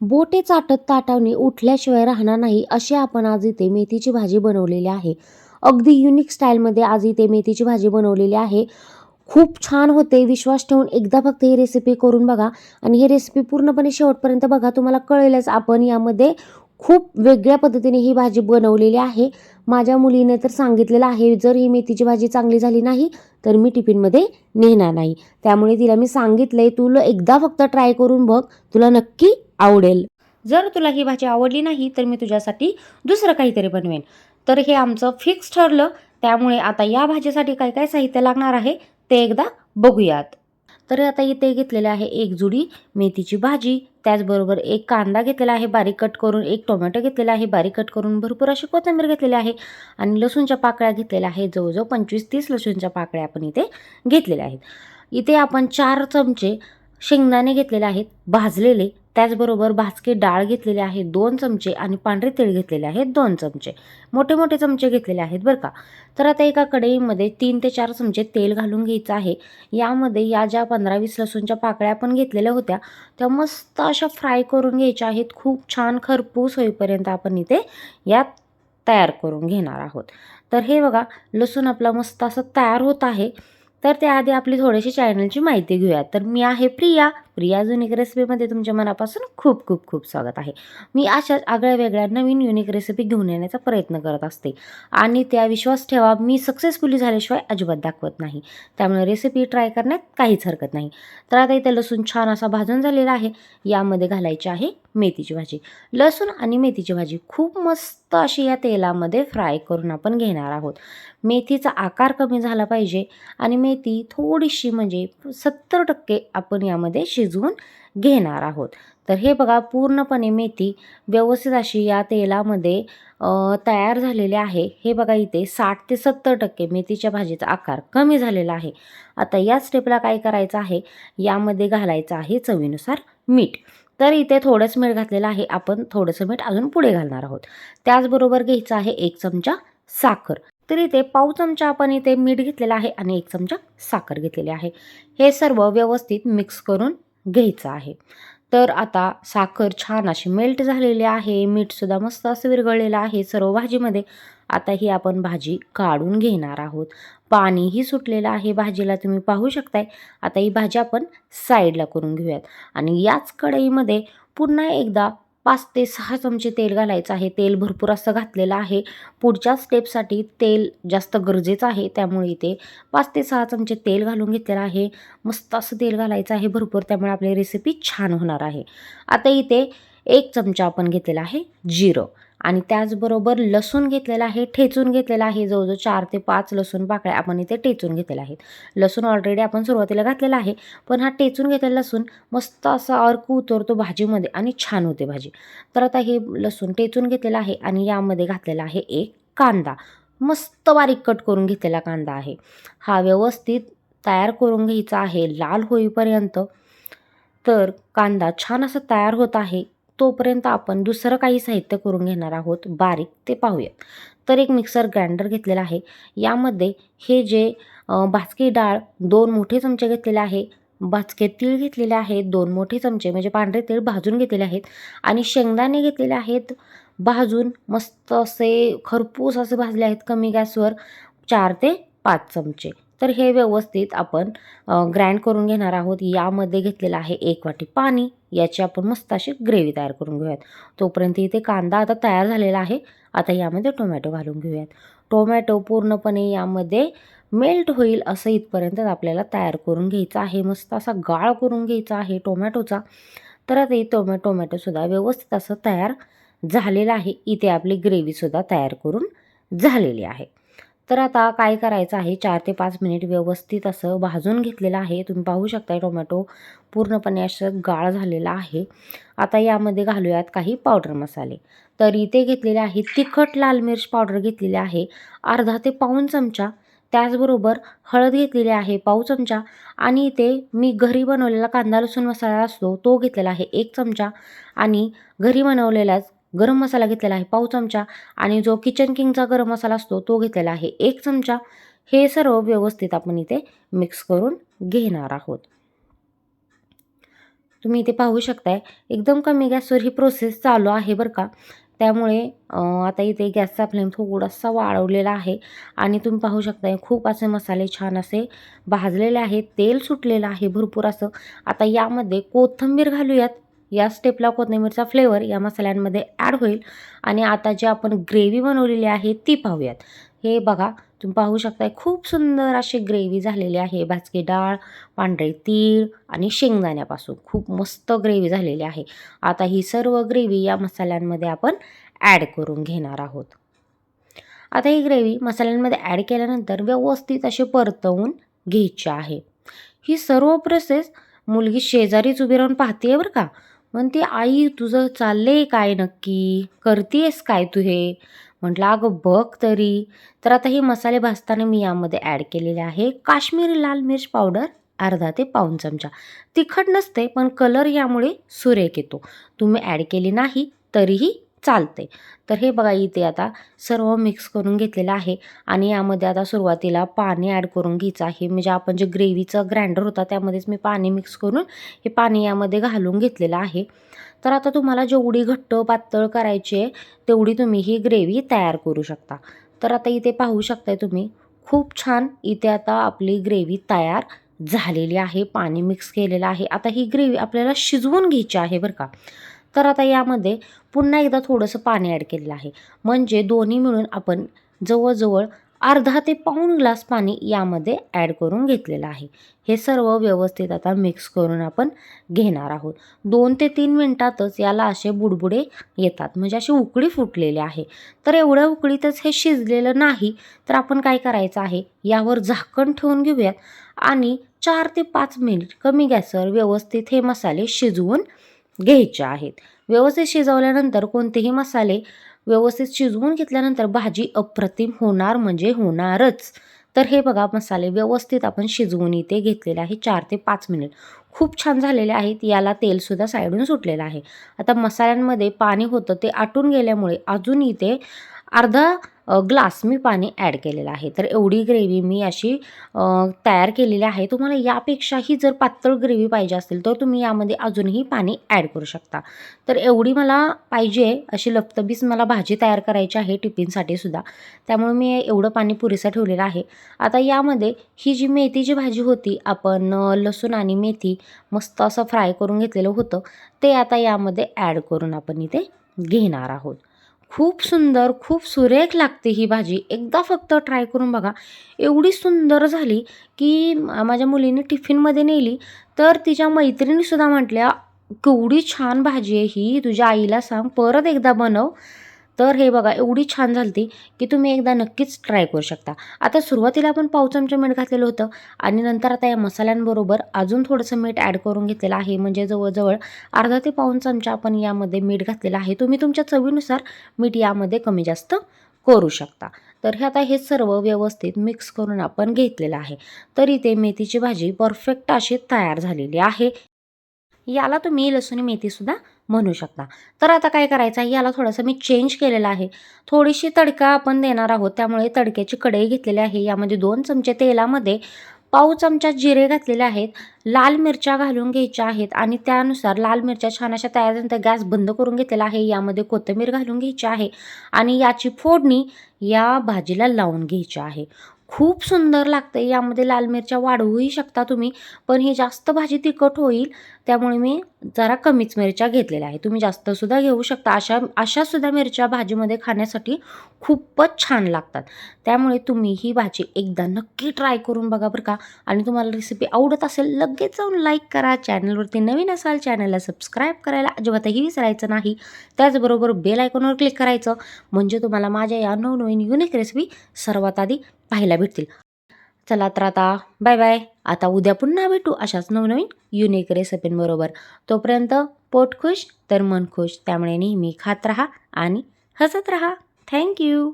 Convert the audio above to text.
बोटे चाटत ताटावणी उठल्याशिवाय राहणार नाही अशी आपण आज इथे मेथीची भाजी बनवलेली आहे. अगदी युनिक स्टाईलमध्ये आज इथे मेथीची भाजी बनवलेली आहे. खूप छान होते विश्वास ठेवून एकदा फक्त ही रेसिपी करून बघा. आणि ही रेसिपी पूर्णपणे शेवटपर्यंत बघा तुम्हाला कळेलच आपण यामध्ये खूप वेगळ्या पद्धतीने ही भाजी बनवलेली आहे. माझ्या मुलीने तर सांगितलेलं आहे जर ही मेथीची भाजी चांगली झाली नाही तर मी टिफिनमध्ये नेणार नाही. त्यामुळे तिला मी सांगितलंय तुला एकदा फक्त ट्राय करून बघ तुला नक्की आवडेल. जर तुला ही भाजी आवडली नाही तर मी तुझ्यासाठी दुसरं काहीतरी बनवेन. तर हे आमचं फिक्स ठरलं. त्यामुळे आता या भाजीसाठी काय काय साहित्य लागणार आहे ते एकदा बघूयात. तर आता इथे घेतलेले आहे एक जुडी मेथीची भाजी. त्याचबरोबर एक कांदा घेतलेला आहे बारीक कट करून एक टोमॅटो घेतलेला आहे बारीक कट करून भरपूर अशी कोथिंबीर घेतलेली आहे. आणि लसूणच्या पाकळ्या घेतलेल्या आहे जवळजवळ पंचवीस तीस लसूणच्या पाकळ्या आपण इथे घेतलेल्या आहेत. इथे आपण चार चमचे शेंगदाणे घेतलेले आहेत भाजलेले. त्याचबरोबर भाजके डाळ घेतलेली आहे दोन चमचे आणि पांढरे तेल घेतलेले आहेत दोन चमचे. मोठे मोठे चमचे घेतलेले आहेत बरं का? तर आता एका कढईमध्ये तीन ते चार चमचे तेल घालून घ्यायचं आहे. यामध्ये या ज्या पंधरा वीस लसूणच्या पाकळ्या आपण घेतलेल्या होत्या त्या मस्त अशा फ्राय करून घ्यायच्या आहेत. खूप छान खरपूस होईपर्यंत आपण इथे यात तयार करून घेणार आहोत. तर हे बघा लसूण आपला मस्त असं तयार होत आहे. तर त्याआधी आपली थोडीशी चॅनलची माहिती घेऊयात. तर मी आहे प्रिया. प्रिया युनिक रेसिपीमध्ये तुमच्या मनापासून खूप खूप खूप स्वागत आहे. मी अशाच आगळ्या वेगळ्या नवीन युनिक रेसिपी घेऊन येण्याचा प्रयत्न करत असते. आणि त्या विश्वास ठेवा मी सक्सेसफुली झाल्याशिवाय अजिबात दाखवत नाही. त्यामुळे रेसिपी ट्राय करण्यात काहीच हरकत नाही. तर आता इथे लसूण छान असा भाजून झालेला आहे. यामध्ये घालायची आहे मेथीची भाजी. लसूण आणि मेथीची भाजी खूप मस्त अशी या तेलामध्ये फ्राय करून आपण घेणार आहोत. मेथीचा आकार कमी झाला पाहिजे आणि मेथी थोडीशी म्हणजे सत्तर टक्के आपण यामध्ये शिजवून घेणार आहोत. तर हे बघा पूर्णपणे मेथी व्यवस्थित अशी या तेलामध्ये तयार झालेली आहे. हे बघा इथे साठ ते सत्तर टक्के मेथीच्या भाजीचा आकार कमी झालेला आहे. आता या स्टेपला काय करायचं आहे? यामध्ये घालायचं आहे चवीनुसार मीठ. तर इथे थोडंच मीठ घातलेलं आहे. आपण थोडंसं मीठ अजून पुढे घालणार आहोत. त्याचबरोबर घ्यायचं आहे एक चमचा साखर. तर इथे पाव चमचा आपण इथे मीठ घेतलेला आहे आणि एक चमचा साखर घेतलेली आहे. हे सर्व व्यवस्थित मिक्स करून घ्यायचं आहे. तर आता साखर छान अशी मेल्ट झालेली आहे. मीठसुद्धा मस्त असं विरघळलेलं आहे सर्व भाजीमध्ये. आता ही आपण भाजी काढून घेणार आहोत. पाणीही सुटलेलं आहे भाजीला तुम्ही पाहू शकताय. आता ही भाजी आपण साईडला करून घेऊयात. आणि याच कढईमध्ये पुन्हा एकदा पाच ते सहा चमचे तेल घालायचं आहे. तेल भरपूर असं घातलेलं आहे. पुढच्या स्टेपसाठी तेल जास्त गरजेचं आहे. त्यामुळे इथे पाच ते सहा चमचे तेल घालून घेतलेलं आहे. मस्त असं तेल घालायचं आहे भरपूर. त्यामुळे आपली रेसिपी छान होणार आहे. आता इथे एक चमचा आपण घेतलेला आहे जिरं. आणि त्याचबरोबर लसूण घेतलेला आहे ठेचून घेतलेला आहे जवळजवळ चार ते पाच लसूण पाकळ्या आपण इथे टेचून घेतलेल्या आहेत. लसूण ऑलरेडी आपण सुरुवातीला घातलेला आहे पण हा टेचून घेतलेला लसूण मस्त असा अर्क उतरतो भाजीमध्ये आणि छान होते भाजी. तर आता हे लसूण टेचून घेतलेलं आहे आणि यामध्ये घातलेला आहे एक कांदा. मस्त बारीक कट करून घेतलेला कांदा आहे. हा व्यवस्थित तयार करून घ्यायचा आहे लाल होईपर्यंत. तर कांदा छान असा तयार होत आहे. तोपर्यंत आपण दुसरं काही साहित्य करून घेणार आहोत बारीक ते पाहूयात. तर एक मिक्सर ग्राइंडर घेतलेला आहे. यामध्ये हे जे अ, भाजकी डाळ दोन मोठे चमचे घेतलेले आहे. भाजके तीळ घेतलेले आहेत दोन मोठे चमचे म्हणजे पांढरे तीळ भाजून घेतलेले आहेत. आणि शेंगदाणे घेतलेले आहेत भाजून मस्त असे खरपूस असे भाजले आहेत कमी गॅसवर चार ते पाच चमचे. तर हे व्यवस्थित आपण ग्राइंड करून घेणार आहोत. यामध्ये घेतलेलं आहे एक वाटी पाणी. याची आपण मस्त अशी ग्रेव्ही तयार करून घेऊयात. तोपर्यंत इथे कांदा आता तयार झालेला आहे. आता यामध्ये टोमॅटो घालून घेऊयात. टोमॅटो पूर्णपणे यामध्ये मेल्ट होईल असं इथपर्यंत आपल्याला तयार करून घ्यायचं आहे. मस्त असा गाळ करून घ्यायचा आहे टोमॅटोचा. तर आता ही टोमॅ टोमॅटोसुद्धा व्यवस्थित असं तयार झालेलं आहे. इथे आपली ग्रेव्हीसुद्धा तयार करून झालेली आहे. तर आता काय करायचं आहे? चार ते पाच मिनिट व्यवस्थित असं भाजून घेतलेलं आहे. तुम्ही पाहू शकताय टोमॅटो पूर्णपणे असं गाळ झालेला आहे. आता यामध्ये घालूयात काही पावडर मसाले. तर इथे घेतलेले आहे तिखट लाल मिर्च पावडर घेतलेली आहे अर्धा ते पाऊण चमचा. त्याचबरोबर हळद घेतलेली आहे पाव चमचा. आणि इथे मी घरी बनवलेला कांदा लसूण मसाला असतो तो घेतलेला आहे एक चमचा. आणि घरी बनवलेलाच गरम मसाला घेतलेला आहे पाव चमचा आणि जो किचन किंगचा गरम मसाला असतो तो घेतलेला आहे एक चमचा. हे सर्व व्यवस्थित आपण इथे मिक्स करून घेणार आहोत. तुम्ही इथे पाहू शकताय एकदम कमी गॅसवर ही प्रोसेस चालू आहे बरं का. त्यामुळे आता इथे गॅसचा फ्लेम थोडासा वाढवलेला आहे आणि तुम्ही पाहू शकताय खूप असे मसाले छान असे भाजलेले आहेत तेल सुटलेलं आहे भरपूर असं. आता यामध्ये कोथिंबीर घालूयात. या स्टेपला कोथिंबीरचा फ्लेवर या मसाल्यांमध्ये ॲड होईल. आणि आता जी आपण ग्रेव्ही बनवलेली आहे ती पाहूयात. हे बघा तुम्ही पाहू शकताय खूप सुंदर अशी ग्रेव्ही झालेली आहे. भाजकी डाळ पांढरे तीळ आणि शेंगदाण्यापासून खूप मस्त ग्रेव्ही झालेली आहे. आता ही सर्व ग्रेव्ही या मसाल्यांमध्ये आपण ॲड करून घेणार आहोत. आता ही ग्रेव्ही मसाल्यांमध्ये ॲड केल्यानंतर व्यवस्थित असे परतवून घ्यायची आहे. ही सर्व प्रोसेस मुलगी शेजारीच उभी राहून पाहते बरं का. म्हणते आई तुझं चाललंय काय नक्की? करतेस काय तू हे? म्हटलं अगं बघ तरी. तर आता हे मसाले भाजताना मी यामध्ये ॲड केलेले आहे काश्मीरी लाल मिर्च पावडर अर्धा ते पाऊन चमचा. तिखट नसते पण कलर यामुळे सुरेख येतो. तुम्ही ॲड केली नाही तरीही चालते तर हे बघा इथे आता सर्व मिक्स करून घेतलेलं आहे आणि यामध्ये आता सुरुवातीला पाणी ॲड करून घ्यायचं आहे. म्हणजे आपण जे ग्रेव्हीचं ग्राइंडर होता त्यामध्येच मी पाणी मिक्स करून हे पाणी यामध्ये घालून घेतलेलं आहे. तर आता तुम्हाला जेवढी घट्ट पातळ करायची आहे तेवढी तुम्ही ही ग्रेव्ही तयार करू शकता. तर आता इथे पाहू शकताय तुम्ही खूप छान इथे आता आपली ग्रेव्ही तयार झालेली आहे. पाणी मिक्स केलेलं आहे. आता ही ग्रेव्ही आपल्याला शिजवून घ्यायची आहे बरं का. तर आता यामध्ये पुन्हा एकदा थोडंसं पाणी ॲड केलेलं आहे. म्हणजे दोन्ही मिळून आपण जवळजवळ अर्धा ते पाऊण ग्लास पाणी यामध्ये ॲड करून घेतलेलं आहे. हे सर्व व्यवस्थित आता मिक्स करून आपण घेणार आहोत. दोन ते तीन मिनटातच याला असे बुडबुडे येतात. म्हणजे अशी उकळी फुटलेली आहे. तर एवढ्या उकळीतच हे शिजलेलं नाही तर आपण काय करायचं आहे? यावर झाकण ठेवून घेऊयात आणि चार ते पाच मिनिट कमी गॅसवर व्यवस्थित हे मसाले शिजवून घ्यायचे आहेत. व्यवस्थित शिजवल्यानंतर कोणतेही मसाले व्यवस्थित शिजवून घेतल्यानंतर भाजी अप्रतिम होणार म्हणजे होणारच. तर हे बघा मसाले व्यवस्थित आपण शिजवून इथे घेतलेले आहे चार ते पाच मिनिट. खूप छान झालेले आहेत याला तेलसुद्धा साईडून सुटलेलं आहे. आता मसाल्यांमध्ये पाणी होतं ते आटून गेल्यामुळे अजून इथे अर्धा ग्लास मी पाणी ॲड केलेलं आहे. तर एवढी ग्रेव्ही मी अशी तयार केलेली आहे. तुम्हाला यापेक्षाही जर पातळ ग्रेव्ही पाहिजे असेल तर तुम्ही यामध्ये अजूनही पाणी ॲड करू शकता. तर एवढी मला पाहिजे अशी लपतबीस मला भाजी तयार करायची आहे टिफिनसाठी सुद्धा. त्यामुळे मी एवढं पाणी पुरेसा ठेवलेलं आहे. आता यामध्ये ही जी मेथीची भाजी होती आपण लसूण आणि मेथी मस्त असं फ्राय करून घेतलेलं होतं ते आता यामध्ये ॲड करून आपण इथे घेणार आहोत. खूप सुंदर खूप सुरेख लागते ही भाजी. एकदा फक्त ट्राय करून बघा. एवढी सुंदर झाली की माझ्या मुलीने टिफिनमध्ये नेली तर तिच्या मैत्रिणीसुद्धा म्हटल्या केवढी छान भाजी आहे ही तुझ्या आईला सांग परत एकदा बनव. तर हे बघा एवढी छान झालती की तुम्ही एकदा नक्कीच ट्राय करू शकता. आता सुरुवातीला आपण पाव चमचे मीठ घातलेलं होतं आणि नंतर आता या मसाल्यांबरोबर अजून थोडंसं मीठ ॲड करून घेतलेलं आहे. म्हणजे जवळजवळ अर्धा ते पाऊन चमचा आपण यामध्ये मीठ घातलेलं आहे. तुम्ही तुमच्या चवीनुसार मीठ यामध्ये कमी जास्त करू शकता. तर हे आता हे सर्व व्यवस्थित मिक्स करून आपण घेतलेलं आहे. तर इथे मेथीची भाजी परफेक्ट अशी तयार झालेली आहे. याला तुम्ही लसूण मेथीसुद्धा म्हणू शकता. तर आता काय करायचं आहे? याला थोडंसं मी चेंज केलेलं आहे. थोडीशी तडका आपण देणार आहोत. त्यामुळे तडक्याची कढई घेतलेली आहे. यामध्ये दोन चमचे तेलामध्ये पाव चमचा जिरे घातलेले आहेत. लाल मिरच्या घालून घ्यायच्या आहेत आणि त्यानुसार लाल मिरच्या छान अशा तयार झाल्यानंतर गॅस बंद करून घेतलेला आहे. यामध्ये कोथिंबीर घालून घ्यायची आहे आणि याची फोडणी या भाजीला लावून घ्यायची आहे. खूप सुंदर लागते यामध्ये लाल मिरच्या वाढवूही शकता तुम्ही पण ही जास्त भाजी तिखट होईल त्यामुळे मी जरा कमीच मिरच्या घेतलेल्या आहे तुम्ही जास्तसुद्धा घेऊ शकता. अशा अशासुद्धा मिरच्या भाजीमध्ये खाण्यासाठी खूपच छान लागतात. त्यामुळे तुम्ही ही भाजी एकदा नक्की ट्राय करून बघा बरं का. आणि तुम्हाला रेसिपी आवडत असेल लगेच जाऊन लाईक करा. चॅनलवरती नवीन असाल चॅनलला सबस्क्राईब करायला अजिबातही विसरायचं नाही. त्याचबरोबर बेल आयकॉनवर क्लिक करायचं. म्हणजे तुम्हाला माझ्या या नवनवीन युनिक रेसिपी सर्वात आधी पाहायला भेटतील. चला तर आता बाय बाय आता उद्या पुन्हा भेटू अशाच नवनवीन युनिक रेसिपींबरोबर तोपर्यंत पोट खुश तर मन खुश. त्यामुळे नेहमी खात राहा आणि हसत राहा. थँक्यू